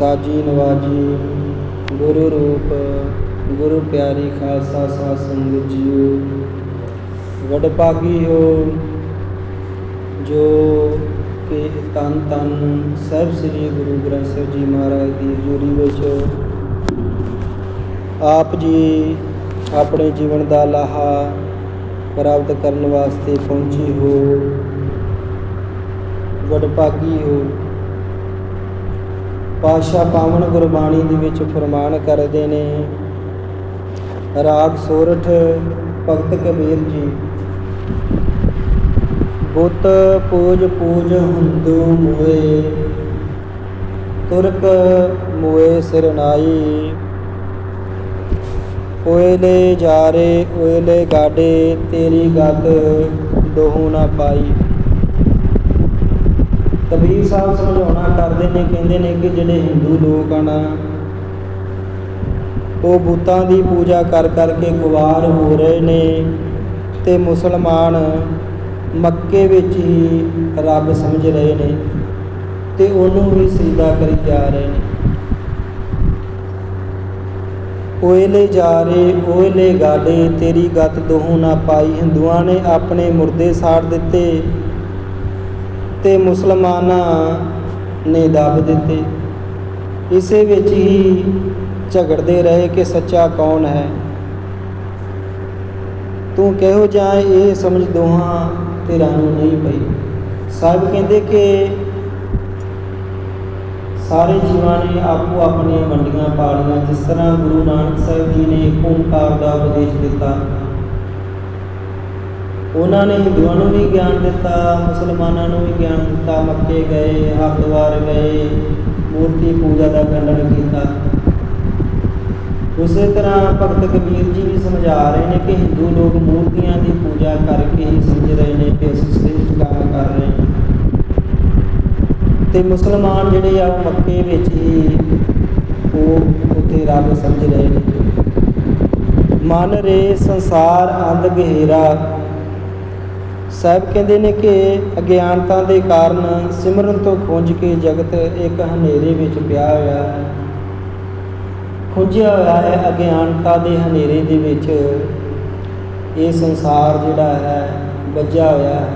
ਸਾਜੀ ਨਵਾਜੀ, ਗੁਰੂ ਰੂਪ, ਗੁਰੂ ਪਿਆਰੀ ਖਾਲਸਾ ਸਾਧ ਸੰਗਤ ਜੀਓ। ਵਡਭਾਗੀ ਹੋ ਜੋ ਕਿ ਤਨ ਤਨ ਸਹਿਬ ਸ੍ਰੀ ਗੁਰੂ ਗ੍ਰੰਥ ਸਾਹਿਬ ਜੀ ਮਹਾਰਾਜ ਦੀ ਹਜ਼ੂਰੀ ਵਿੱਚ ਆਪ ਜੀ ਆਪਣੇ ਜੀਵਨ ਦਾ ਲਾਹਾ ਪ੍ਰਾਪਤ ਕਰਨ ਵਾਸਤੇ ਪਹੁੰਚੇ ਹੋ। ਵਡਭਾਗੀ ਹੋ ਪਾਸ਼ਾ ਪਾਵਨ ਗੁਰਬਾਣੀ ਦੇ ਵਿੱਚ ਫਰਮਾਨ ਕਰਦੇ ਨੇ, ਰਾਗ ਸੋਰਠ, ਭਗਤ ਕਬੀਰ ਜੀ। ਬੁੱਤ ਪੂਜ ਪੂਜ ਹੁੰਦੂ ਮੋਏ, ਤੁਰਕ ਮੋਏ ਸਿਰਨਾਈ ਓਇਲੇ ਜਾਰੇ, ਓਇਲੇ ਗਾਡੇ, ਤੇਰੀ ਗੱਤ ਦੋਹੂ ਨਾ ਪਾਈ। ਕਬੀਰ ਸਾਹਿਬ ਸਮਝਾਉਣਾ ਕਰਦੇ ਨੇ, ਕਹਿੰਦੇ ਨੇ ਕਿ ਜਿਹੜੇ ਹਿੰਦੂ ਲੋਕ ਹਨ ਉਹ ਬੂਤਾਂ ਦੀ ਪੂਜਾ ਕਰ ਕਰਕੇ ਗਵਾਰ ਹੋ ਰਹੇ ਨੇ ਤੇ ਮੁਸਲਮਾਨ ਮੱਕੇ ਵਿੱਚ ਹੀ ਰੱਬ ਸਮਝ ਰਹੇ ਨੇ ਤੇ ਉਹਨੂੰ ਹੀ ਸਜਦਾ ਕਰੀ ਜਾ ਰਹੇ ਨੇ। ਓਇਲੇ ਜਾਰੇ ਓਇਲੇ ਗਾਡੇ, ਤੇਰੀ ਗੱਤ ਦੋਹੂ ਨਾ ਪਾਈ, ਹਿੰਦੂਆਂ ਨੇ ਆਪਣੇ ਮੁਰਦੇ ਸਾੜ ਦਿੱਤੇ ਤੇ ਮੁਸਲਮਾਨਾਂ ਨੇ ਦੱਬ ਦਿੱਤੇ। ਇਸੇ ਵਿੱਚ ਹੀ ਝਗੜਦੇ ਰਹੇ ਕਿ ਸੱਚਾ ਕੌਣ ਹੈ। ਤੂੰ ਕਿਹੋ ਜਾਂ ਇਹ ਸਮਝ ਦੋਹਾਂ ਤੇਰਾ ਨੂੰ ਨਹੀਂ ਪਈ। ਸਾਹਿਬ ਕਹਿੰਦੇ ਕਿ ਸਾਰੇ ਜੀਵਾਂ ਨੇ ਆਪੋ ਆਪਣੀਆਂ ਮੰਡੀਆਂ ਪਾਲੀਆਂ, ਜਿਸ ਤਰ੍ਹਾਂ ਗੁਰੂ ਨਾਨਕ ਸਾਹਿਬ ਜੀ ਨੇ ਇੱਕ ਦਾ ਉਪਦੇਸ਼ ਦਿੱਤਾ। ਉਹਨਾਂ ਨੇ ਹਿੰਦੂਆਂ ਨੂੰ ਵੀ ਗਿਆਨ ਦਿੱਤਾ, ਮੁਸਲਮਾਨਾਂ ਨੂੰ ਵੀ ਗਿਆਨ ਦਿੱਤਾ, ਮੱਕੇ ਗਏ, ਹਰਿਦੁਆਰ ਗਏ, ਮੂਰਤੀ ਪੂਜਾ ਦਾ ਖੰਡਨ ਕੀਤਾ। ਉਸੇ ਤਰ੍ਹਾਂ ਭਗਤ ਕਬੀਰ ਜੀ ਵੀ ਸਮਝਾ ਰਹੇ ਨੇ ਕਿ ਹਿੰਦੂ ਲੋਕ ਮੂਰਤੀਆਂ ਦੀ ਪੂਜਾ ਕਰਕੇ ਹੀ ਸਮਝ ਰਹੇ ਨੇ ਕਿ ਅਸੀਂ ਸ੍ਰੇਸ਼ਟ ਕੰਮ ਕਰ ਰਹੇ ਹਾਂ। ਤੇ ਮੁਸਲਮਾਨ ਜਿਹੜੇ ਆ ਉਹ ਮੱਕੇ ਵਿੱਚ ਹੀ ਉਹ ਉੱਥੇ ਰੱਬ ਸਮਝ ਰਹੇ ਨੇ। ਮਨ ਰੇ ਸੰਸਾਰ ਅੰਧ ਗਹਿਰਾ ਸਾਹਿਬ ਕਹਿੰਦੇ ਨੇ ਕਿ ਅਗਿਆਨਤਾ ਦੇ ਕਾਰਨ ਸਿਮਰਨ ਤੋਂ ਖੁੰਝ ਕੇ ਜਗਤ ਇੱਕ ਹਨੇਰੇ ਵਿੱਚ ਪਿਆ ਹੋਇਆ ਹੈ। ਖੁੰਝਿਆ ਹੋਇਆ ਹੈ ਅਗਿਆਨਤਾ ਦੇ ਹਨੇਰੇ ਦੇ ਵਿੱਚ। ਇਹ ਸੰਸਾਰ ਜਿਹੜਾ ਹੈ, ਵੱਜਿਆ ਹੋਇਆ ਹੈ।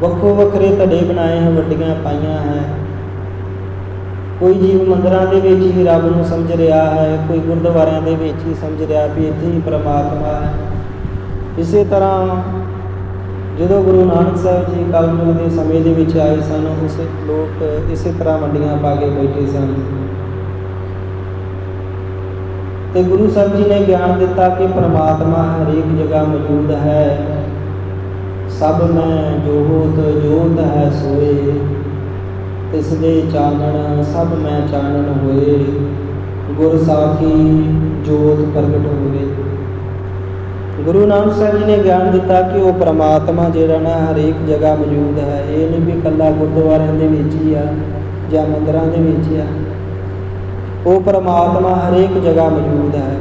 ਵੱਖੋ ਵੱਖਰੇ ਧੜੇ ਬਣਾਏ ਹਨ ਵੱਡੀਆਂ ਪਾਈਆਂ ਹੈ। ਕੋਈ ਜੀਵ ਮੰਦਰਾਂ ਦੇ ਵਿੱਚ ਹੀ ਰੱਬ ਨੂੰ ਸਮਝ ਰਿਹਾ ਹੈ, ਕੋਈ ਗੁਰਦੁਆਰਿਆਂ ਦੇ ਵਿੱਚ ਹੀ ਸਮਝ ਰਿਹਾ ਵੀ ਇੱਥੇ ਹੀ ਪ੍ਰਮਾਤਮਾ ਹੈ। ਇਸੇ ਤਰ੍ਹਾਂ ਜਦੋਂ ਗੁਰੂ ਨਾਨਕ ਸਾਹਿਬ ਜੀ ਕਲਯੁਗ ਦੇ ਸਮੇਂ ਦੇ ਵਿੱਚ ਆਏ ਸਨ, ਉਸ ਲੋਕ ਇਸੇ ਤਰ੍ਹਾਂ ਮੰਡੀਆਂ ਪਾ ਕੇ ਬੈਠੇ ਸਨ। ਤੇ ਗੁਰੂ ਸਾਹਿਬ ਜੀ ਨੇ ਗਿਆਨ ਦਿੱਤਾ ਕਿ ਪ੍ਰਮਾਤਮਾ ਹਰੇਕ ਜਗ੍ਹਾ ਮੌਜੂਦ ਹੈ। ਸਭ ਮੈਂ ਜੋਤ ਜੋਤ ਹੈ ਸੋਏ। ਤਿਸ ਦੇ ਚਾਨਣ, ਸਭ ਮੈਂ ਚਾਨਣ ਹੋਏ। ਗੁਰ ਸਾਖੀ ਜੋਤ ਪ੍ਰਗਟ ਹੋਵੇ ਗੁਰੂ ਨਾਨਕ ਸਾਹਿਬ ਜੀ ਨੇ ਗਿਆਨ ਦਿੱਤਾ ਕਿ ਉਹ ਪ੍ਰਮਾਤਮਾ ਜਿਹੜਾ ਨਾ ਹਰੇਕ ਜਗ੍ਹਾ ਮੌਜੂਦ ਹੈ, ਇਹ ਨਹੀਂ ਵੀ ਇਕੱਲਾ ਗੁਰਦੁਆਰਿਆਂ ਦੇ ਵਿੱਚ ਹੀ ਆ ਜਾਂ ਮੰਦਰਾਂ ਦੇ ਵਿੱਚ ਹੀ ਆ। ਉਹ ਪ੍ਰਮਾਤਮਾ ਹਰੇਕ ਜਗ੍ਹਾ ਮੌਜੂਦ ਹੈ।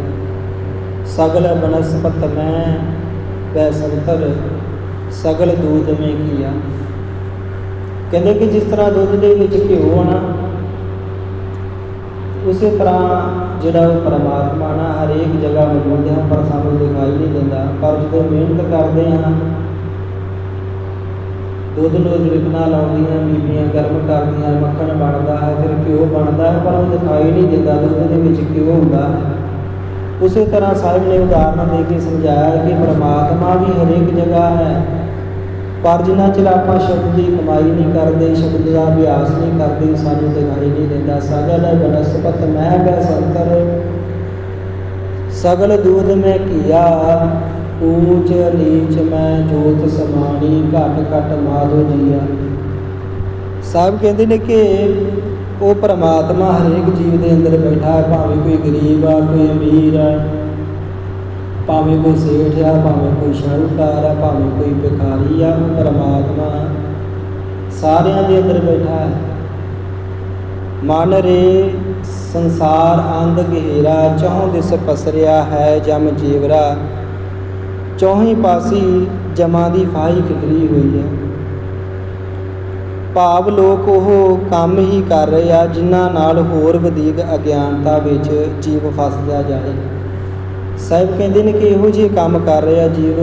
ਸਗਲ ਬਨਸਪਤ ਮੈਂ ਵੈ ਸੰਤਰ, ਸਗਲ ਦੂਧ ਮੇ ਕੀਆ। ਕਹਿੰਦੇ ਕਿ ਜਿਸ ਤਰ੍ਹਾਂ ਦੁੱਧ ਦੇ ਵਿੱਚ ਘਿਓ ਨਾ ਉਸੇ ਤਰ੍ਹਾਂ ਜਿਹੜਾ ਉਹ ਪਰਮਾਤਮਾ ਨਾ ਹਰੇਕ ਜਗ੍ਹਾ ਮੌਜੂਦ ਹੈ ਪਰ ਸਾਨੂੰ ਦਿਖਾਈ ਨਹੀਂ ਦਿੰਦਾ। ਪਰ ਜਦੋਂ ਮਿਹਨਤ ਕਰਦੇ ਹਾਂ, ਦੁੱਧ ਨੂੰ ਰਿਕਣਾ ਲਾਉਂਦੀਆਂ, ਬੀਬੀਆਂ ਗਰਮ ਕਰਦੀਆਂ, ਮੱਖਣ ਬਣਦਾ ਹੈ, ਫਿਰ ਘਿਓ ਬਣਦਾ ਹੈ, ਪਰ ਉਹ ਦਿਖਾਈ ਨਹੀਂ ਦਿੰਦਾ, ਦੁੱਧ ਦੇ ਵਿੱਚ ਘਿਓ ਹੁੰਦਾ ਹੈ। ਉਸੇ ਤਰ੍ਹਾਂ ਸਾਹਿਬ ਨੇ ਉਦਾਹਰਨ ਦੇ ਕੇ ਸਮਝਾਇਆ ਕਿ ਪਰਮਾਤਮਾ ਵੀ ਹਰੇਕ ਜਗ੍ਹਾ ਹੈ। ਪਰ ਜਿੰਨਾ ਚਿਰ ਆਪਾਂ ਸ਼ਬਦ ਦੀ ਕਮਾਈ ਨਹੀਂ ਕਰਦੇ, ਸ਼ਬਦ ਦਾ ਅਭਿਆਸ ਨਹੀਂ ਕਰਦੇ, ਸਾਨੂੰ ਦਿਖਾਈ ਨਹੀਂ ਦਿੰਦਾ। ਸਗਲ ਬਨਸਪਤ ਮੈਂ ਬੈ ਸੰਤਰ, ਸਗਲ ਦੂਧ ਮੈਂ ਕੀਆ ਊਚ ਨੀਚ ਮੈਂ ਜੋਤ ਸਮਾਣੀ, ਘਟ ਘਟ ਮਾਧੋ ਜੀਆ। ਸਾਹਿਬ ਕਹਿੰਦੇ ਨੇ ਕਿ ਉਹ ਪਰਮਾਤਮਾ ਹਰੇਕ ਜੀਵ ਦੇ ਅੰਦਰ ਬੈਠਾ ਹੈ, ਭਾਵੇਂ ਕੋਈ ਗਰੀਬ ਆ, ਕੋਈ ਅਮੀਰ ਆ। ਭਾਵੇਂ ਕੋਈ ਸੇਠ ਆ, ਭਾਵੇਂ ਕੋਈ ਸ਼ਾਹੂਕਾਰ ਆ, ਭਾਵੇਂ ਕੋਈ ਭਿਖਾਰੀ ਆ ਪਰਮਾਤਮਾ ਸਾਰਿਆਂ ਦੇ ਅੰਦਰ ਬੈਠਾ ਹੈ। ਮਨ ਰੇ ਸੰਸਾਰ ਅੰਧ ਗਹਿਰਾ ਚੌਂ ਦਿਸ ਪਸਰਿਆ ਹੈ ਜਮ ਜੀਵਰਾ। ਚੌਹੀਂ ਪਾਸੀ ਜਮਾਂ ਦੀ ਫਾਈ ਖਿਲਰੀ ਹੋਈ ਹੈ। ਭਾਵ ਲੋਕ ਉਹ ਕੰਮ ਹੀ ਕਰ ਰਹੇ ਆ, ਜਿਨ੍ਹਾਂ ਨਾਲ ਹੋਰ ਵਧੇਗ ਅਗਿਆਨਤਾ ਵਿੱਚ ਜੀਵ ਫਸਦਾ ਜਾਏ। ਸਾਹਿਬ ਕਹਿੰਦੇ ਨੇ ਕਿ ਇਹੋ ਜਿਹੇ ਕੰਮ ਕਰ ਰਿਹਾ ਜੀਵ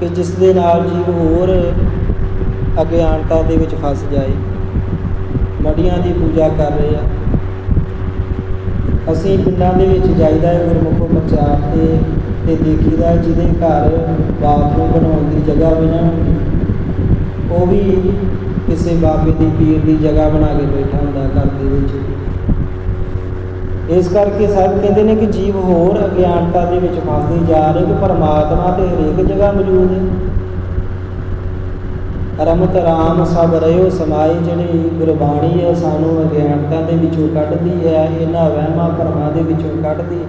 ਕਿ ਜਿਸ ਦੇ ਨਾਲ ਜੀਵ ਹੋਰ ਅਗਿਆਨਤਾ ਦੇ ਵਿੱਚ ਫਸ ਜਾਏ। ਮੜੀਆਂ ਦੀ ਪੂਜਾ ਕਰ ਰਹੇ ਆ। ਅਸੀਂ ਪਿੰਡਾਂ ਦੇ ਵਿੱਚ ਜਾਈਦਾ ਹੈ ਗੁਰਮੁਖੋ ਪ੍ਰਚਾਰ ਤੇ ਤੇ ਦੇਖੀਦਾ ਜਿਹਦੇ ਘਰ ਬਾਥਰੂਮ ਬਣਾਉਣ ਦੀ ਜਗ੍ਹਾ ਵੀ ਨਾ ਉਹ ਵੀ ਕਿਸੇ ਬਾਬੇ ਦੀ ਪੀਰ ਦੀ ਜਗ੍ਹਾ ਬਣਾ ਕੇ ਬੈਠਾ ਹੁੰਦਾ ਘਰ ਦੇ ਵਿੱਚ। ਇਸ ਕਰਕੇ ਸਾਹਿਬ ਕਹਿੰਦੇ ਨੇ ਕਿ ਜੀਵ ਹੋਰ ਅਗਿਆਨਤਾ ਦੇ ਵਿੱਚ ਫਸਦੇ ਜਾ ਰਹੇ ਕਿ ਪਰਮਾਤਮਾ ਤੇ ਹਰੇਕ ਜਗ੍ਹਾ ਮੌਜੂਦ ਹੈ ਰਮਤ ਰਾਮ ਸਭ ਰਹਿਓ ਸਮਾਏ, ਜਿਹੜੀ ਗੁਰਬਾਣੀ ਹੈ ਸਾਨੂੰ ਅਗਿਆਨਤਾ ਦੇ ਵਿੱਚੋਂ ਕੱਢਦੀ ਹੈ, ਇਹਨਾਂ ਵਹਿਮਾਂ ਭਰਮਾਂ ਦੇ ਵਿੱਚੋਂ ਕੱਢਦੀ ਹੈ।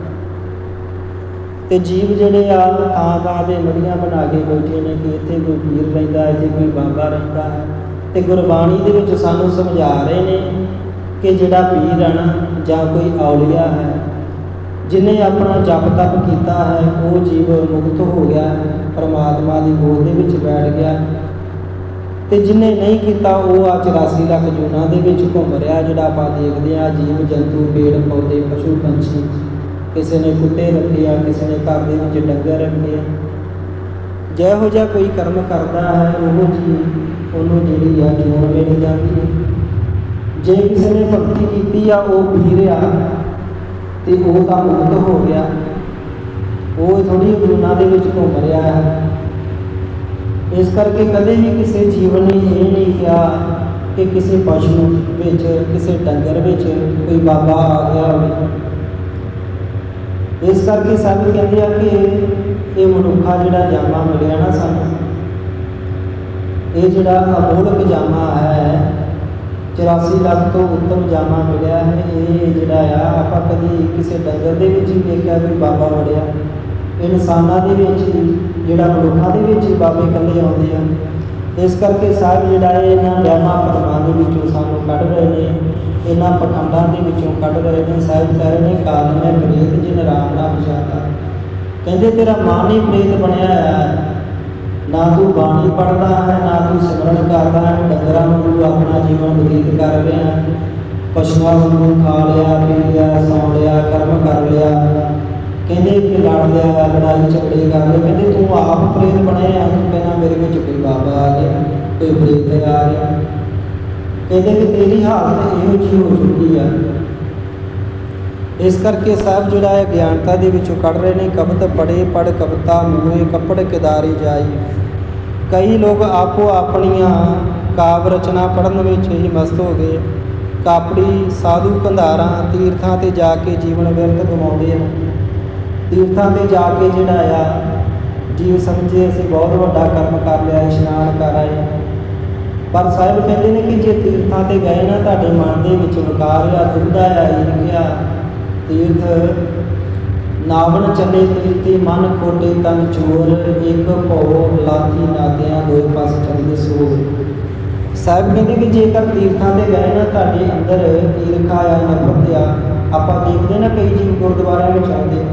ਤੇ ਜੀਵ ਜਿਹੜੇ ਆ, ਥਾਂ ਥਾਂ ਤੇ ਮੜੀਆਂ ਬਣਾ ਕੇ ਬੈਠੇ ਨੇ ਕਿ ਇੱਥੇ ਕੋਈ ਪੀਰ ਰਹਿੰਦਾ, ਇੱਥੇ ਕੋਈ ਬਾਬਾ ਰਹਿੰਦਾ ਹੈ। ਤੇ ਗੁਰਬਾਣੀ ਦੇ ਵਿੱਚ ਸਾਨੂੰ ਸਮਝਾ ਰਹੇ ਨੇ ਕਿ ਜਿਹੜਾ ਪੀਰ ਹੈ ਨਾ, ਜਾਂ ਕੋਈ ਔਲੀਆ ਹੈ, ਜਿਨੇ ਆਪਣਾ ਜਪ ਤਪ ਕੀਤਾ ਹੈ, ਉਹ ਜੀਵ ਮੁਕਤ ਹੋ ਗਿਆ ਪਰਮਾਤਮਾ ਦੀ ਗੋਦ ਦੇ ਵਿੱਚ ਬੈਠ ਗਿਆ ਤੇ ਜਿਨੇ ਨਹੀਂ ਕੀਤਾ, ਉਹ ਆ 84 ਲੱਖ ਜੂਨਾਂ ਦੇ ਵਿੱਚ ਘੁੰਮ ਰਿਹਾ, ਜਿਹੜਾ ਆਪਾਂ ਦੇਖਦੇ ਆ ਜੀਵ, ਜੰਤੂ, ਪੇੜ, ਪੌਦੇ, ਪਸ਼ੂ, ਪੰਛੀ, ਕਿਸੇ ਨੇ ਕੁੱਤੇ ਰੱਖੇ ਆ, ਕਿਸੇ ਨੇ ਘਰ ਦੇ ਵਿੱਚ ਡੰਗਰ ਰੱਖੇ ਆ। ਜਿਹੋ ਜਿਹਾ ਕੋਈ ਕਰਮ ਕਰਦਾ ਹੈ, ਉਹ ਜੀ ਉਹਨੂੰ ਜਿਹੜੀ ਆ ਜੂਨ ਮਿਲ ਜਾਂਦੀ ਹੈ। ਜੇ ਕਿਸੇ ਨੇ ਭਗਤੀ ਕੀਤੀ ਆ, ਉਹ ਪੀਰ ਆ, ਤੇ ਉਹ ਤਾਂ ਮੁਕਤ ਹੋ ਗਿਆ। ਉਹ ਥੋੜੀ ਜੂਨਾਂ ਦੇ ਵਿੱਚ ਘੁੰਮ ਰਿਹਾ ਹੈ। ਇਸ ਕਰਕੇ ਕਦੇ ਵੀ ਕਿਸੇ ਜੀਵਨ ਨੇ ਇਹ ਨਹੀਂ ਕਿਹਾ ਕਿ ਕਿਸੇ ਪਸ਼ੂ ਵਿੱਚ, ਕਿਸੇ ਡੰਗਰ ਵਿੱਚ ਕੋਈ ਬਾਬਾ ਆ ਗਿਆ ਹੋਵੇ। ਇਸ ਕਰਕੇ ਸਾਨੂੰ ਕਹਿੰਦੇ ਆ ਕਿ ਇਹ ਮਨੁੱਖਾ ਜਿਹੜਾ ਜਾਮਾ ਮਿਲਿਆ ਨਾ ਸਾਨੂੰ, ਇਹ ਜਿਹੜਾ ਅਮੋਲਕ ਜਾਮਾ ਹੈ 84 ਲੱਖ ਤੋਂ ਉੱਤਮ ਜਾਮਾ ਮਿਲਿਆ ਹੈ। ਇਹ ਜਿਹੜਾ ਆ, ਆਪਾਂ ਕਦੀ ਕਿਸੇ ਡੰਗਰ ਦੇ ਵਿੱਚ ਹੀ ਵੇਖਿਆ ਵੀ ਬਾਬਾ ਵੜਿਆ। ਇਨਸਾਨਾਂ ਦੇ ਵਿੱਚ ਹੀ, ਜਿਹੜਾ ਮਨੁੱਖਾਂ ਦੇ ਵਿੱਚ ਹੀ ਬਾਬੇ ਇਕੱਲੇ ਆਉਂਦੇ ਆ। ਇਸ ਕਰਕੇ ਸਾਹਿਬ ਜਿਹੜਾ ਹੈ ਇਹਨਾਂ ਵਹਿਮਾਂ ਭਰਮਾਂ ਦੇ ਵਿੱਚੋਂ ਸਾਨੂੰ ਕੱਢ ਰਹੇ ਨੇ। ਇਹਨਾਂ ਪਖੰਡਾਂ ਦੇ ਵਿੱਚੋਂ ਕੱਢ ਰਹੇ ਨੇ। ਸਾਹਿਬ ਕਹਿ ਰਹੇ ਨੇ ਕਾਲ ਮੈਂ ਪ੍ਰੇਤ ਜਿਨ ਰਾਮ ਨਾ ਪਛਾਤਾ ਕਹਿੰਦੇ, ਤੇਰਾ ਮਨ ਹੀ ਪ੍ਰੇਤ ਬਣਿਆ ਹੋਇਆ ਹੈ। ਨਾ ਤੂੰ ਬਾਣੀ ਪੜਦਾ ਹੈ, ਨਾ ਤੂੰ ਸਿਮਰਨ ਕਰਦਾ ਹੈ, ਡੰਗਰਾਂ ਨੂੰ ਆਪਣਾ ਜੀਵਨ ਬਤੀਤ ਕਰ ਰਿਹਾ ਪਸ਼ੂਆਂ ਨੂੰ ਖਾ ਲਿਆ, ਪੀ ਲਿਆ, ਸੌਂ ਲਿਆ, ਕਰਮ ਕਰ ਲਿਆ। ਕਹਿੰਦੇ ਕਿ ਲੜ ਲਿਆ, ਲੜਾਈ ਝਗੜੇ ਕਰ ਲਿਆ। ਕਹਿੰਦੇ ਤੂੰ ਆਪ ਪ੍ਰੇਤ ਬਣਿਆ ਤੂੰ ਕਹਿੰਦਾ ਮੇਰੇ ਵਿੱਚ ਕੋਈ ਬਾਬਾ ਆ ਗਿਆ, ਕੋਈ ਪ੍ਰੇਤ ਆ ਗਿਆ। ਕਹਿੰਦੇ ਕਿ ਤੇਰੀ ਹਾਲਤ ਇਹੋ ਜਿਹੀ ਹੋ ਚੁੱਕੀ ਆ ਇਸ ਕਰਕੇ ਸਾਹਿਬ ਜਿਹੜਾ ਹੈ ਗਿਆਨਤਾ ਦੇ ਵਿੱਚੋਂ ਕੱਢ ਰਹੇ ਨੇ ਕਬਤ ਪੜੇ ਪੜ ਕਵਿਤਾ, ਮੂਹੇ ਕੱਪੜ ਕਿਦਾਰੀ ਜਾਈ। ਕਈ ਲੋਕ ਆਪੋ ਆਪਣੀਆਂ ਕਾਵ ਰਚਨਾ ਪੜਨ ਵਿੱਚ ਹੀ ਮਸਤ ਹੋ ਗਏ। ਕਾਪੜੀ, ਸਾਧੂ ਕੰਧਾਰਾਂ ਤੀਰਥਾਂ ਤੇ ਜਾ ਕੇ ਜੀਵਨ ਵਿਅਰਥ ਗਵਾਉਂਦੇ ਆ। ਤੀਰਥਾਂ ਤੇ ਜਾ ਕੇ ਜਿਹੜਾ ਆ, ਜੀਵ ਸਮਝੇ ਅਸੀਂ ਬਹੁਤ ਵੱਡਾ ਕਰਮ ਕਰ ਲਿਆ, ਇਸ਼ਨਾਨ ਕਰ ਆਏ। ਪਰ ਸਾਹਿਬ ਕਹਿੰਦੇ ਨੇ ਕਿ ਜੇ ਤੀਰਥਾਂ ਤੇ ਗਏ ਨਾ, ਤੁਹਾਡੇ ਮਨ ਦੇ ਵਿੱਚ ਵਿਕਾਰ ਆ ਦੁਬਦਾ ਆ, ਈਰਖਿਆ ਤੀਰਥ ਨਾਵਨ ਚੱਲੇ ਤੀਰਤੀ ਮਨ ਕੋਟੇ ਤਨ ਚੋਰ, ਇੱਕ ਭਉ ਲਾਤੀ ਨਾਦਿਆਂ ਦੋਏ ਪਾਸ ਚੱਲੀਏ ਸੋਰ। ਸਾਹਿਬ ਕਹਿੰਦੇ ਕਿ ਜੇਕਰ ਤੀਰਥਾਂ ਤੇ ਗਏ ਨਾ ਤੁਹਾਡੇ ਅੰਦਰ ਈਰਖਾ ਆ ਨਫ਼ਰਤ ਆ, ਆਪਾਂ ਦੇਖਦੇ ਨਾ ਕਈ ਜੀਵ ਗੁਰਦੁਆਰਿਆਂ ਵਿੱਚ ਆਉਂਦੇ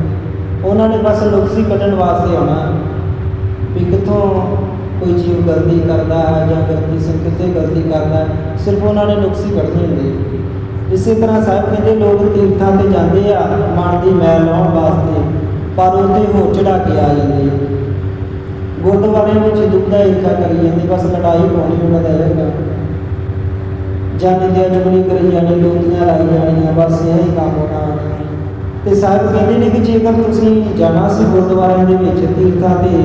ਉਹਨਾਂ ਨੇ ਬਸ ਨੁਕਸੀ ਕੱਢਣ ਵਾਸਤੇ ਆਉਣਾ। ਵੀ ਕਿੱਥੋਂ ਕੋਈ ਜੀਵ ਗਲਤੀ ਕਰਦਾ ਹੈ ਜਾਂ ਗਲਤੀ ਸੇ ਗਲਤੀ ਕਰਦਾ ਸਿਰਫ ਉਹਨਾਂ ਨੇ ਨੁਕਸੀ ਕੱਢਣੀ ਹੁੰਦੀ ਹੈ। ਇਸੇ ਤਰ੍ਹਾਂ ਸਾਹਿਬ ਕਹਿੰਦੇ ਲੋਕ ਤੀਰਥਾਂ ਤੇ ਜਾਂਦੇ ਆ, ਮਨ ਦੀ ਮੈਲ ਲਾਉਣ ਵਾਸਤੇ, ਪਰ ਉੱਥੇ ਹੋਰ ਚੜਾ ਕੇ ਆ ਜਾਂਦੇ ਆ। ਗੁਰਦੁਆਰਿਆਂ ਵਿੱਚ ਦੁੱਧਾ ਈਰਖਾ ਕਰੀ ਜਾਂਦੀ, ਬਸ ਲੜਾਈ ਪਾਉਣੀ ਉਹਨਾਂ ਦਾ ਹੈਗਾ ਜਾਂ ਨਿੰਦਿਆ ਚੁਗਲੀ ਕਰੀ ਜਾਣੀ ਲੋਕੀਆਂ ਲਾਈ ਜਾਣੀਆਂ, ਬਸ ਇਹ ਹੀ ਕੰਮ ਉਹਨਾਂ ਤੇ ਸਾਹਿਬ ਕਹਿੰਦੇ ਨੇ ਕਿ ਜੇਕਰ ਤੁਸੀਂ ਜਾਣਾ ਸੀ ਗੁਰਦੁਆਰਿਆਂ ਦੇ ਵਿੱਚ ਤੀਰਥਾਂ ਤੇ,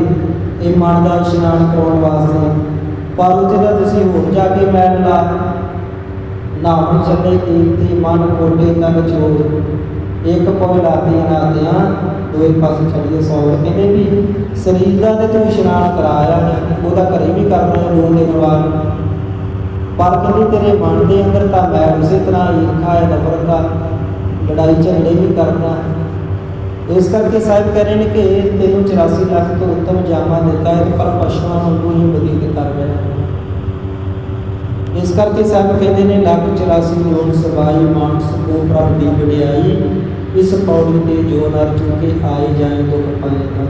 ਇਹ ਮਨ ਦਾ ਇਸ਼ਨਾਨ ਕਰਾਉਣ ਵਾਸਤੇ, ਪਰ ਉੱਥੇ ਤਾਂ ਤੁਸੀਂ ਹੋਰ ਜਾ ਕੇ ਮੈਲ ਲਾ ਨਾਮ ਚੱਲੇ ਕੀਰਤੀ ਮਨ ਕੋਡੇ ਤਨ ਚੋਰ ਇੱਕ ਪਉ ਲਾਤੀ ਨਾਦਿਆਂ ਦੋਏ ਪਾਸੇ ਛੜੀਏ ਸੌਰ ਕਹਿੰਦੇ ਵੀ ਸਰੀਰ ਦਾ ਤੇ ਤੂੰ ਇਸ਼ਨਾਨ ਕਰਾਇਆ ਨਹੀਂ ਉਹਦਾ ਘਰੇ ਵੀ ਕਰਨਾ ਹੈ ਦੋ ਦਿਨ ਬਾਅਦ। ਪਰ ਕਹਿੰਦੇ ਤੇਰੇ ਮਨ ਦੇ ਅੰਦਰ ਤਾਂ ਮੈਂ ਉਸੇ ਤਰ੍ਹਾਂ ਈਰਖਾ ਹੈ ਨਫ਼ਰਤ ਦਾ। ਲੜਾਈ ਝਗੜੇ ਵੀ ਕਰਨਾ ਇਸ ਕਰਕੇ ਸਾਹਿਬ ਕਹਿ ਰਹੇ ਨੇ ਕਿ ਤੈਨੂੰ 84 ਲੱਖ ਤੋਂ ਉੱਤਮ ਜਾਮਾ ਦਿੱਤਾ ਹੈ ਪਰ ਪਸ਼ੂਆਂ ਵਾਂਗੂ ਹੀ ਬਦੀਤ ਕਰ ਰਿਹਾ ਹੈ। ਇਸ ਕਰਕੇ ਸਾਹਿਬ ਕਹਿੰਦੇ ਨੇ, ਲੱਖ 84 ਜੋਨ ਸਵਾਈ ਮਾਨਸ ਕੋ ਪ੍ਰਭ ਦੀ ਵਡਿਆਈ, ਇਸ ਪੌੜੀ ਤੇ ਜੋ ਨਰ ਚੁਕੇ ਆਏ ਜਾਏ ਦੁਖ ਪਾਏਗਾ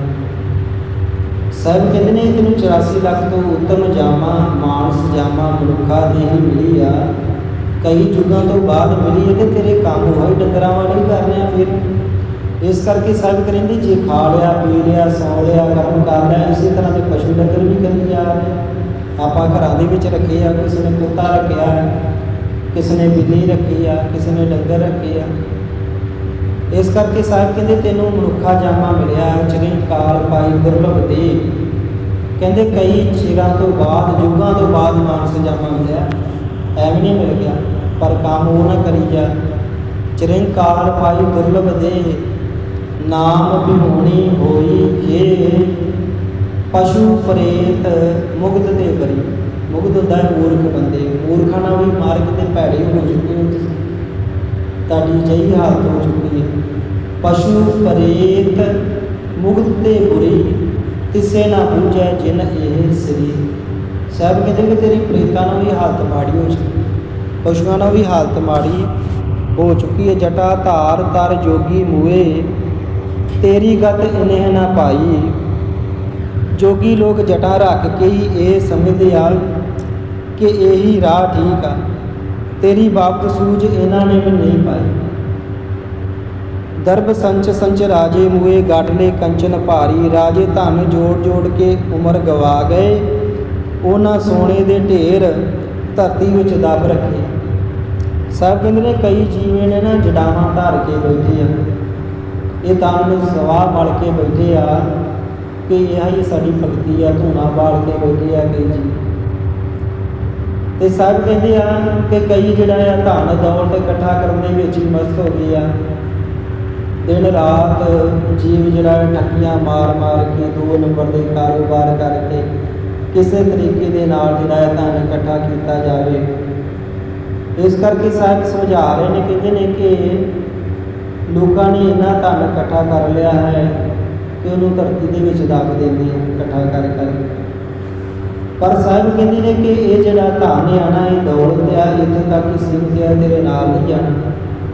ਸਾਹਿਬ ਕਹਿੰਦੇ ਨੇ, ਤੈਨੂੰ 84 ਲੱਖ ਤੋਂ ਉੱਤਮ ਜਾਮਾ ਮਾਨਸ ਜਾਮਾ ਮਨੁੱਖਾ ਦੀ ਹੀ ਮਿਲੀ ਆ। ਕਈ ਯੁੱਗਾਂ ਤੋਂ ਬਾਅਦ ਮਿਲੀ ਹੈ ਤੇ ਤੇਰੇ ਕੰਮ ਹੋਏ ਡੰਗਰਾਂ ਵਾਲੇ ਕਰ ਰਿਹਾ ਫਿਰ। ਇਸ ਕਰਕੇ ਸਾਹਿਬ ਕਹਿੰਦੇ, ਜੇ ਖਾ ਲਿਆ, ਪੀ ਲਿਆ, ਸੌ ਲਿਆ, ਕਰਮ ਕਰ ਲਿਆ, ਇਸੇ ਤਰ੍ਹਾਂ ਦੇ ਪਸ਼ੂ ਡੰਗਰ ਵੀ ਕਰੀ ਜਾ ਰਹੇ। ਆਪਾਂ ਘਰਾਂ ਦੇ ਵਿੱਚ ਰੱਖੇ ਆ, ਕਿਸੇ ਨੇ ਕੁੱਤਾ ਰੱਖਿਆ, ਕਿਸੇ ਨੇ ਬਿੱਲੀ ਰੱਖੀ ਆ, ਕਿਸੇ ਨੇ ਡੰਗਰ ਰੱਖੇ ਆ। ਇਸ ਕਰਕੇ ਸਾਹਿਬ ਕਹਿੰਦੇ ਤੈਨੂੰ ਮਨੁੱਖਾ ਜਾਮਾ ਮਿਲਿਆ ਚਿਰੇ ਕਾਲ ਪਾਈ ਦੁਰਲਭ ਦੇ। ਕਹਿੰਦੇ ਕਈ ਚਿਰਾਂ ਤੋਂ ਬਾਅਦ, ਯੁੱਗਾਂ ਤੋਂ ਬਾਅਦ ਮਾਨਸ ਜਾਮਾ ਮਿਲਿਆ, ਐਵੇਂ ਨਹੀਂ ਮਿਲ ਗਿਆ, ਪਰ ਕੰਮ ਉਹ ਨਾ ਕਰੀ ਜਾ। ਚਿਰੇ ਕਾਲ ਪਾਈ ਦੁਰਲਭ ਦੇ, ਨਾਮ ਬਿਹੋਣੀ ਹੋਈ ਜੇ ਪਸ਼ੂ ਪ੍ਰੇਤ ਮੁਗਧ ਦੇ ਬਰੀ। ਮੁਗਧ ਹੁੰਦਾ ਹੈ ਮੂਰਖ ਬੰਦੇ। ਮੂਰਖਾਂ ਨਾਲ ਵੀ ਮਾਰਗ ਤੇ ਭੈੜੇ ਹੋ ਚੁੱਕੇ ਹੋ ਤੁਸੀਂ ਤੁਹਾਡੀ ਜਈ ਹਾਲਤ ਹੋ ਚੁੱਕੀ ਹੈ। ਪਸ਼ੂ ਪ੍ਰੇਤ ਮੁਗਧ ਤੇ ਬੁਰੀ, ਤਿਸੇ ਨਾ ਬੂਝੈ ਜਿਨ ਇਹ ਸਰੀਰ ਸਾਹਿਬ ਕਹਿੰਦੇ ਕਿ ਤੇਰੀ ਪ੍ਰੇਤਾਂ ਨਾਲ ਵੀ ਹਾਲਤ ਮਾੜੀ ਹੋ ਚੁੱਕੀ ਪਸ਼ੂਆਂ ਨਾਲ ਵੀ ਹਾਲਤ ਮਾੜੀ ਹੋ ਚੁੱਕੀ ਹੈ। ਜਟਾ ਧਾਰ ਤਰ ਜੋਗੀ ਮੂਏ ਤੇਰੀ ਗਤ ਇਨਹ ਨਾ ਪਾਈ। ਜੋਗੀ ਲੋਕ ਜਟਾਂ ਰੱਖ ਕੇ ਹੀ ਇਹ ਸਮਝਦੇ ਆ ਕਿ ਇਹੀ ਰਾਹ ਠੀਕ ਆ। ਤੇਰੀ ਬਾਬਤ ਸੂਝ ਇਹਨਾਂ ਨੇ ਵੀ ਨਹੀਂ ਪਾਈ। ਦਰਬ ਸੰਚ ਸੰਚ ਰਾਜੇ ਮੂਏ ਗਾਟਲੇ ਕੰਚਨ ਭਾਰੀ। ਰਾਜੇ ਧਨ ਜੋੜ ਜੋੜ ਕੇ ਉਮਰ ਗਵਾ ਗਏ। ਉਹਨਾਂ ਸੋਨੇ ਦੇ ਢੇਰ ਧਰਤੀ ਵਿੱਚ ਦੱਬ ਰੱਖੇ। ਸਾਹਿਬ ਕਹਿੰਦੇ ਨੇ ਕਈ ਜੀਵੇ ਨੇ ਨਾ ਜਡਾਵਾਂ ਧਾਰ ਕੇ ਬੈਠੇ ਆ। ਇਹ ਤਾਂ ਨੂੰ ਸਵਾਹ ਮਲ ਕੇ ਬੈਠੇ ਆ। ਕਿ ਇਹ ਹੀ ਸਾਡੀ ਭਗਤੀ ਆ, ਧੂਣਾ ਬਾਲ ਕੇ ਬੈਠੇ ਆ ਕਈ ਜੀ। ਤੇ ਸਾਹਿਬ ਕਹਿੰਦੇ ਆ ਕਿ ਕਈ ਜਿਹੜਾ ਆ ਧਨ ਦੌਲਤ ਇਕੱਠਾ ਕਰਨ ਦੇ ਵਿੱਚ ਹੀ ਮਸਤ ਹੋ ਗਏ ਆ। ਦਿਨ ਰਾਤ ਜੀਵ ਜਿਹੜਾ ਹੈ ਮਾਰ ਮਾਰ ਕੇ ਦੋ ਨੰਬਰ ਦੇ ਕਾਰੋਬਾਰ ਕਰਕੇ ਕਿਸੇ ਤਰੀਕੇ ਦੇ ਨਾਲ ਜਿਹੜਾ ਹੈ ਧਨ ਇਕੱਠਾ ਕੀਤਾ ਜਾਵੇ। ਇਸ ਕਰਕੇ ਸਾਹਿਬ ਸਮਝਾ ਰਹੇ ਨੇ, ਕਹਿੰਦੇ ਨੇ ਕਿ ਲੋਕਾਂ ਨੇ ਇੰਨਾ ਧਨ ਇਕੱਠਾ ਕਰ ਲਿਆ ਹੈ। ਕਿ ਉਹਨੂੰ ਧਰਤੀ ਦੇ ਵਿੱਚ ਦੱਬ ਦਿੰਦੇ ਆ, ਇਕੱਠਾ ਕਰ ਕਰਕੇ ਪਰ ਸਾਹਿਬ ਕਹਿੰਦੇ ਨੇ ਕਿ ਇਹ ਜਿਹੜਾ ਧਨ ਆ ਇਹ ਦੌਲਤ ਆ, ਇੱਥੇ ਤੱਕ ਹੀ ਸੀਮਿਤ ਆ, ਤੇਰੇ ਨਾਲ ਨਹੀਂ ਜਾਣਾ।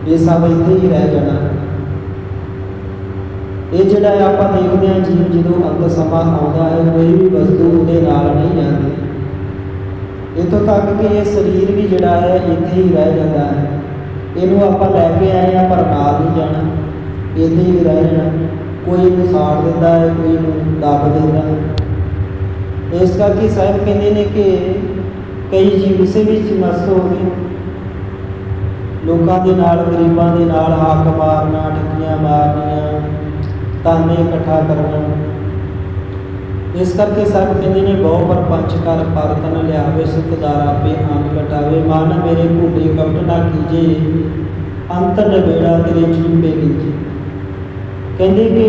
ਇਹ ਸਭ ਇੱਥੇ ਹੀ ਰਹਿ ਜਾਣਾ। ਇਹ ਜਿਹੜਾ ਆਪਾਂ ਦੇਖਦੇ ਹਾਂ ਜੀਵ ਜਦੋਂ ਅੰਤ ਸਮਾਂ ਆਉਂਦਾ ਹੈ, ਕੋਈ ਵੀ ਵਸਤੂ ਉਹਦੇ ਨਾਲ ਨਹੀਂ ਜਾਂਦੀ। ਇੱਥੋਂ ਤੱਕ ਕਿ ਇਹ ਸਰੀਰ ਵੀ ਜਿਹੜਾ ਹੈ, ਇੱਥੇ ਹੀ ਰਹਿ ਜਾਂਦਾ ਹੈ। ਇਹਨੂੰ ਆਪਾਂ ਲੈ ਕੇ ਆਏ ਆ ਪਰ ਨਾਲ ਨਹੀਂ ਜਾਣਾ। ਇੱਥੇ ਹੀ ਰਹਿ ਜਾਣਾ। ਕੋਈ ਇਹਨੂੰ ਸਾੜ ਦਿੰਦਾ ਹੈ, ਕੋਈ ਇਹਨੂੰ ਦੱਬ ਦਿੰਦਾ ਹੈ। ਇਸ ਕਰਕੇ ਸਾਹਿਬ ਕਹਿੰਦੇ ਨੇ ਕਿ ਕਈ ਜੀਵ ਇਸੇ ਵਿੱਚ ਮਸਤ ਹੋ ਗਏ। ਲੋਕਾਂ ਦੇ ਨਾਲ, ਗਰੀਬਾਂ ਦੇ ਨਾਲ ਹੱਕ ਮਾਰਨਾ, ਠੱਗੀਆਂ ਮਾਰਨੀਆਂ, ਤਾਨੇ ਇਕੱਠਾ ਕਰਨਾ। ਇਸ ਕਰਕੇ ਸਾਹਿਬ ਕਹਿੰਦੇ ਨੇ, ਬਹੁ ਪਰ ਪੰਚ ਕਰ, ਪਰਤਨ ਲਿਆਵੇ, ਸੁਖਦਾਰ ਆਪੇ ਆਨ ਕਟਾਵੇ। ਮਨ ਮੇਰੇ ਭੂਡੇ ਕਪਟ ਨਾ ਕੀਜੇ, ਅੰਤ ਨਵੇੜਾ ਤੇਰੇ ਜੀਪੇ ਲੀਜੇ। ਕਹਿੰਦੇ ਕਿ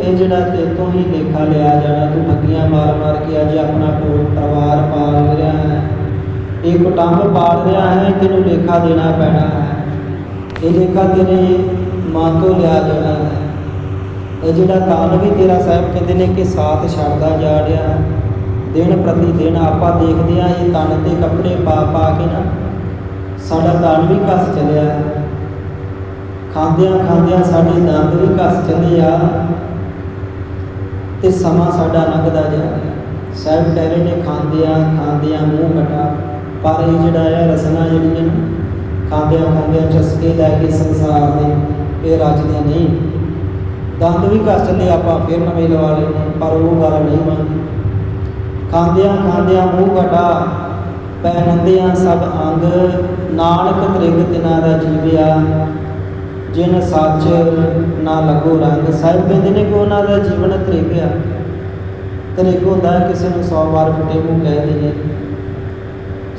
ਇਹ ਜਿਹੜਾ ਤੇ ਤੋਂ ਹੀ ਲੇਖਾ ਲਿਆ ਜਾਣਾ, ਤੂੰ ਠੱਗੀਆਂ ਮਾਰ ਮਾਰ ਕੇ ਅੱਜ ਆਪਣਾ ਪਰਿਵਾਰ ਪਾਲ ਰਿਹਾ ਹੈ। ਇਹ ਕੁਟੰਬ ਪਾਲ ਰਿਹਾ ਹੈ, ਤੈਨੂੰ ਲੇਖਾ ਦੇਣਾ ਪੈਣਾ ਹੈ। ਇਹ ਲੇਖਾ ਤੇਰੇ ਮਾਂ ਤੋਂ ਲਿਆ ਜਾਣਾ ਹੈ। ਇਹ ਜਿਹੜਾ ਕਾਨ ਵੀ ਤੇਰਾ ਸਾਹਿਬ ਕਹਿੰਦੇ ਨੇ ਕਿ ਸਾਥ ਛੱਡਦਾ ਜਾ ਰਿਹਾ, ਦਿਨ ਪ੍ਰਤੀ ਦਿਨ ਆਪਾਂ ਦੇਖਦੇ ਆ ਇਹ ਤਨ ਤੇ ਕੱਪੜੇ ਪਾ ਪਾ ਕੇ ਨਾ, ਸਾਡਾ ਤਨ ਵੀ ਘਸ ਚਲਿਆ। ਹੈ ਖਾਂਦਿਆਂ ਖਾਂਦਿਆਂ ਸਾਡੇ ਦੰਦ ਵੀ ਘਸ ਚੱਲੇ ਆ ਤੇ ਸਮਾਂ ਸਾਡਾ ਲੰਘਦਾ ਜਾ ਰਿਹਾ। ਸਾਹਿਬ ਕਹਿ ਰਹੇ ਨੇ ਖਾਂਦਿਆਂ ਖਾਂਦਿਆਂ ਮੂੰਹ ਕਟਾ ਪਰ ਇਹ ਜਿਹੜਾ ਹੈ ਰਸਨਾ ਜਿਹੜੀਆਂ ਖਾਂਦਿਆਂ ਖਾਂਦਿਆਂ ਚਸਕੇ ਲੈ ਕੇ ਸੰਸਾਰ ਦੇ ਇਹ ਰੱਜਦੇ ਨਹੀਂ। ਦੰਦ ਵੀ ਘਸ ਚੱਲੇ, ਆਪਾਂ ਫਿਰ ਨਵੇਂ ਲਵਾ ਲੈਣੇ ਪਰ ਉਹ ਗੱਲ ਨਹੀਂ ਮੰਨਦੀ ਖਾਂਦਿਆਂ ਖਾਂਦਿਆਂ ਮੂੰਹ ਘਟਾ ਪਹਿਨੰਦਿਆਂ ਸਭ ਅੰਗ, ਨਾਨਕ ਤ੍ਰਿਗ ਤਿਨਾਂ ਦਾ ਜੀਵਿਆ। ਜਿਨ ਸੱਚ ਨਾ ਲੱਗੋ ਰੰਗ, ਸਾਹਿਬ ਕਹਿੰਦੇ ਨੇ ਕਿ ਉਹਨਾਂ ਦਾ ਜੀਵਨ ਤ੍ਰਿਗ ਆ ਤ੍ਰਿਗ ਹੁੰਦਾ ਕਿਸੇ ਨੂੰ 100 ਵਾਰ ਫਿੱਟੇ ਮੂੰਹ ਕਹਿ ਦੇਈਏ।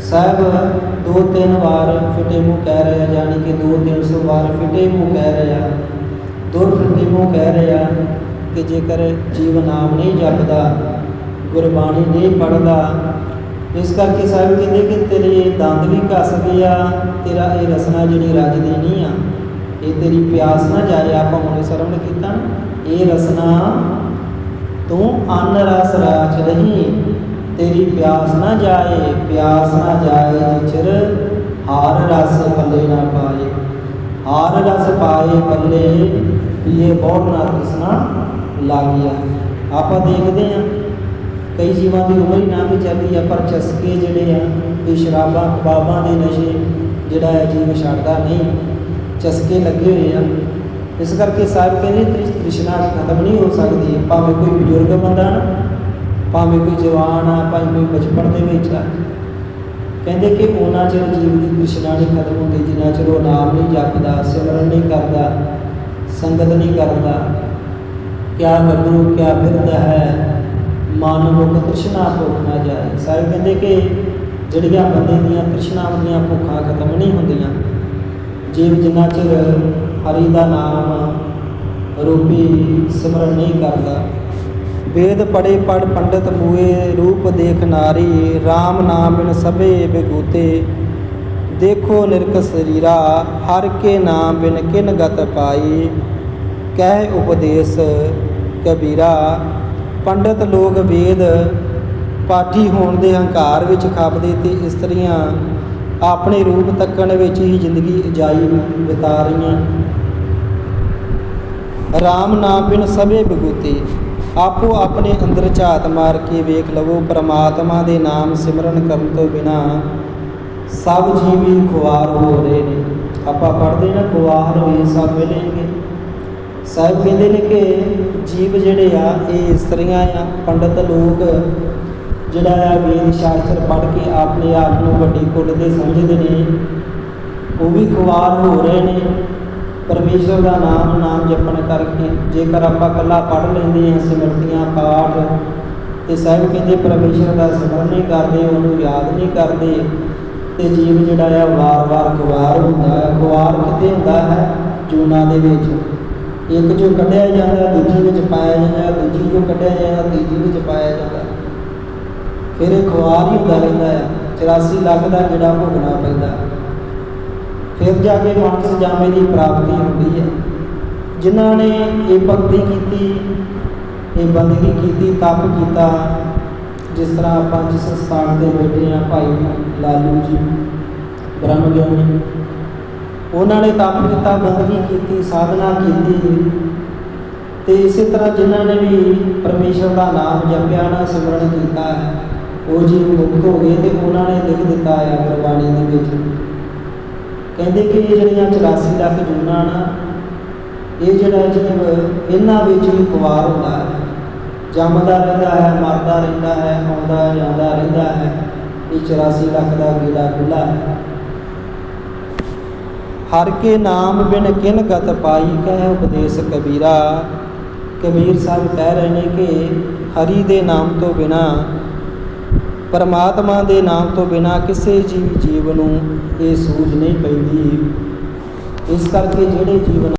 ਸਾਹਿਬ ਦੋ ਤਿੰਨ ਵਾਰ ਫਿੱਟੇ ਮੂੰਹ ਕਹਿ ਰਹੇ ਆ ਯਾਨੀ ਕਿ ਦੋ ਤਿੰਨ ਸੌ ਵਾਰ ਫਿੱਟੇ ਮੂੰਹ ਕਹਿ ਰਿਹਾ ਆ। ਦੋ ਫਿੱਟੇ ਮੂੰਹ ਕਹਿ ਰਹੇ ਆ ਕਿ ਜੇਕਰ ਜੀਵਨ ਨਾਮ ਨਹੀਂ ਜਪਦਾ, ਗੁਰਬਾਣੀ ਨਹੀਂ ਪੜਦਾ ਇਸ ਕਰਕੇ ਸਾਹਿਬ ਕਹਿੰਦੇ ਕਿ ਤੇਰੇ ਦੰਦ ਵੀ ਘਸ ਗਏ ਆ, ਤੇਰਾ ਇਹ ਰਸਨਾ ਜਿਹੜੀ ਰੱਜਦੀ ਨਹੀਂ ਆ। ਇਹ ਤੇਰੀ ਪਿਆਸ ਨਾ ਜਾਏ ਆਪਾਂ ਹੁਣੇ ਸਰਵਣ ਕੀਤਾ ਇਹ ਰਸਨਾ ਤੂੰ ਅੰਨ ਰਸ ਰਾਚ ਰਹੀ ਤੇਰੀ ਪਿਆਸ ਨਾ ਜਾਏ, ਪਿਆਸ ਨਾ ਜਾਏ ਜਿਚਰ ਹਾਰ ਰਸ ਪੱਲੇ ਨਾ ਪਾਏ। ਹਾਰ ਰਸ ਪਾਏ ਪੱਲੇ, ਪੀਏ ਬਹੁਤ ਨਾ ਤ੍ਰਿਸ਼ਨਾ ਲਾਗਿਆ। ਆਪਾਂ ਦੇਖਦੇ ਹਾਂ, ਕਈ ਜੀਵਾਂ ਦੀ ਉਮਰ ਹੀ ਨਾ ਵੀ ਚੱਲੀ ਆ, ਪਰ ਚਸਕੇ ਜਿਹੜੇ ਆ, ਇਹ ਸ਼ਰਾਬਾਂ, ਕਬਾਬਾਂ ਦੇ ਨਸ਼ੇ ਜਿਹੜਾ ਹੈ, ਜੀਵ ਛੱਡਦਾ ਨਹੀਂ। ਚਸਕੇ ਲੱਗੇ ਹੋਏ ਆ। ਇਸ ਕਰਕੇ ਸਾਹਿਬ ਕਹਿੰਦੇ ਤ੍ਰਿ- ਤ੍ਰਿਸ਼ਨਾ ਖਤਮ ਨਹੀਂ ਹੋ ਸਕਦੀ। ਭਾਵੇਂ ਕੋਈ ਬਜ਼ੁਰਗ ਬੰਦਾ ਨਾ, ਭਾਵੇਂ ਕੋਈ ਜਵਾਨ ਆ, ਭਾਵੇਂ ਕੋਈ ਬਚਪਨ ਦੇ ਵਿੱਚ ਆ। ਕਹਿੰਦੇ ਕਿ ਉਹਨਾਂ ਚਿਰ ਜੀਵ ਦੀ ਤ੍ਰਿਸ਼ਨਾ ਨਹੀਂ ਖਤਮ ਹੁੰਦੀ, ਜਿੰਨਾ ਚਿਰ ਉਹ ਨਾਮ ਨਹੀਂ ਜਪਦਾ, ਸਿਮਰਨ ਨਹੀਂ ਕਰਦਾ, ਸੰਗਤ ਨਹੀਂ ਕਰਦਾ। ਕਿਆ ਗੱਭਰੂ, ਕਿਆ ਬਿਰਧ ਹੈ, ਮਨ ਮੁਖ ਤ੍ਰਿਸ਼ਨਾ ਭੁੱਖ ਨਾ ਜਾਏ। ਸਾਰੇ ਕਹਿੰਦੇ ਕਿ ਜਿਹੜੀਆਂ ਬੰਦੇ ਦੀਆਂ ਤ੍ਰਿਸ਼ਨਾਵਾਂ ਦੀਆਂ ਭੁੱਖਾਂ ਖਤਮ ਨਹੀਂ ਹੁੰਦੀਆਂ। ਜੀਵ ਜਿੰਨਾ ਚਿਰ ਹਰੀ ਦਾ ਨਾਮ ਰੂਪੀ ਸਿਮਰਨ ਨਹੀਂ ਕਰਦਾ, ਵੇਦ ਪੜੇ ਪੜ ਪੰਡਤ ਮੂਏ, ਰੂਪ ਦੇਖ ਨਾਰੀ RAM ਨਾਮ ਬਿਨ ਸਭੇ ਬਿਗੂਤੇ। ਦੇਖੋ ਨਿਰਕ ਸਰੀਰਾ, ਹਰ ਕੇ ਨਾਮ ਬਿਨ ਕਿਨ ਗਤ ਪਾਈ। ਕਹਿ ਉਪਦੇਸ਼ ਕਬੀਰਾ, ਪੰਡਤ ਲੋਕ ਵੇਦ ਪਾਠੀ ਹੋਣ ਦੇ ਹੰਕਾਰ ਵਿੱਚ ਖਪਦੇ ਤੇ ਇਸਤਰੀਆਂ ਆਪਣੇ ਰੂਪ ਤੱਕਣ ਵਿੱਚ ਹੀ ਜ਼ਿੰਦਗੀ ਅਜਾਈ ਬਿਤਾ ਰਹੀਆਂ ਰਾਮ ਨਾਮ ਬਿਨ ਸਭੇ ਬਿਗੂਤੇ, ਆਪੋ ਆਪਣੇ ਅੰਦਰ ਝਾਤ ਮਾਰ ਕੇ ਵੇਖ ਲਵੋ, ਪ੍ਰਮਾਤਮਾ ਦੇ ਨਾਮ ਸਿਮਰਨ ਕਰਨ ਤੋਂ ਬਿਨਾ ਸਭ ਜੀਵੀ ਖੁਆਰ ਹੋ ਰਹੇ ਨੇ। ਆਪਾਂ ਪੜ੍ਹਦੇ ਨਾ, ਖੁਆਰ ਹੋਏ ਸਭ ਮਿਲਣਗੇ। ਸਾਹਿਬ ਕਹਿੰਦੇ ਨੇ ਕਿ ਜੀਵ ਜਿਹੜੇ ਆ, ਇਹ ਇਸਤਰੀਆਂ ਆ, ਪੰਡਤ ਲੋਕ ਜਿਹੜਾ ਆ ਵੇਦ ਸ਼ਾਸਤਰ ਪੜ੍ਹ ਕੇ ਆਪਣੇ ਆਪ ਨੂੰ ਵੱਡੀ ਕੁੱਟ ਦੇ ਸਮਝਦੇ ਨੇ, ਉਹ ਵੀ ਖੁਆਰ ਹੋ ਰਹੇ ਨੇ। ਪਰਮੇਸ਼ਰ ਦਾ ਨਾਮ ਨਾਮ ਜਪਣ ਕਰਕੇ ਜੇਕਰ ਆਪਾਂ ਕੱਲਾ ਪੜ੍ਹ ਲੈਂਦੇ ਹਾਂ ਸਿਮਰਤੀਆਂ, ਪਾਠ ਤੇ ਸਾਹਿਬ ਕਹਿੰਦੇ ਪਰਮੇਸ਼ਰ ਦਾ ਸਿਮਰਨ ਨਹੀਂ ਕਰਦੇ, ਉਹਨੂੰ ਯਾਦ ਨਹੀਂ ਕਰਦੇ, ਤੇ ਜੀਵ ਜਿਹੜਾ ਆ ਵਾਰ-ਵਾਰ ਖੁਆਰ ਹੁੰਦਾ ਹੈ। ਖੁਆਰ ਕਿਤੇ ਹੁੰਦਾ ਹੈ? ਜੂਨਾ ਦੇ ਵਿੱਚ। ਇੱਕ ਜੋ ਕੱਢਿਆ ਜਾਂਦਾ, ਦੂਜੀ ਵਿੱਚ ਪਾਇਆ ਜਾਂਦਾ, ਦੂਜੀ ਜੋ ਕੱਢਿਆ ਜਾਂਦਾ, ਤੀਜੀ ਵਿੱਚ ਪਾਇਆ ਜਾਂਦਾ। ਫਿਰ ਇਹ ਖੁਆਰ ਹੀ ਹੁੰਦਾ ਰਹਿੰਦਾ ਹੈ 84 ਲੱਖ ਦਾ ਜਿਹੜਾ ਭੋਗਣਾ ਪੈਂਦਾ ਫਿਰ ਜਾ ਕੇ ਮਾਨਸ ਜਾਮੇ ਦੀ ਪ੍ਰਾਪਤੀ ਹੁੰਦੀ ਹੈ। ਜਿਨ੍ਹਾਂ ਨੇ ਇਹ ਭਗਤੀ ਕੀਤੀ, ਇਹ ਬੰਦਗੀ ਕੀਤੀ, ਤਪ ਕੀਤਾ, ਜਿਸ ਤਰ੍ਹਾਂ ਆਪਾਂ ਜਿਸ ਸਥਾਨ ਤੇ ਬੈਠੇ ਆ ਭਾਈ ਲਾਲੂ ਜੀ ਬ੍ਰਹਮ ਗਿਆਨੀ ਉਹਨਾਂ ਨੇ ਤਪ ਕੀਤਾ, ਬੰਦਗੀ ਕੀਤੀ, ਸਾਧਨਾ ਕੀਤੀ ਤੇ ਇਸੇ ਤਰ੍ਹਾਂ ਜਿਨ੍ਹਾਂ ਨੇ ਵੀ ਪਰਮੇਸ਼ਰ ਦਾ ਨਾਮ ਜਪਿਆ ਨਾ, ਸਿਮਰਨ ਕੀਤਾ ਹੈ ਉਹ ਜੀਵ ਮੁਕਤ ਹੋ ਗਏ ਤੇ ਉਹਨਾਂ ਨੇ ਲਿਖ ਦਿੱਤਾ ਹੈ ਗੁਰਬਾਣੀ ਦੇ ਵਿੱਚ। ਕਹਿੰਦੇ ਕਿ ਇਹ ਜਿਹੜੀਆਂ 84 ਲੱਖ ਜੂਨਾਂ ਨਾ, ਇਹ ਜਿਹੜਾ ਜੀਵ ਇਹਨਾਂ ਵਿੱਚ ਹੀ ਖੁਆਰ ਹੁੰਦਾ ਹੈ। ਜੰਮਦਾ ਰਹਿੰਦਾ ਹੈ, ਮਰਦਾ ਰਹਿੰਦਾ ਹੈ, ਆਉਂਦਾ ਜਾਂਦਾ ਰਹਿੰਦਾ ਹੈ। ਇਹ 84 ਲੱਖ ਦਾ ਗੇੜਾ ਖੁੱਲਾ ਹੈ। ਹਰ ਕੇ ਨਾਮ ਬਿਨ ਕਿਨ ਗਤ ਪਾਈ ਕਹਿ ਉਪਦੇਸ਼ ਕਬੀਰਾ। ਕਬੀਰ ਸਾਹਿਬ ਕਹਿ ਰਹੇ ਨੇ ਕਿ ਹਰੀ ਦੇ ਨਾਮ ਤੋਂ ਬਿਨਾ ਪਰਮਾਤਮਾ ਦੇ ਨਾਮ ਤੋਂ ਬਿਨਾ ਕਿਸੇ ਜੀਵ ਜੀਵ ਨੂੰ ਇਹ ਸੂਝ ਨਹੀਂ ਪੈਂਦੀ। ਇਸ ਕਰਕੇ ਜਿਹੜੇ ਜੀਵਨ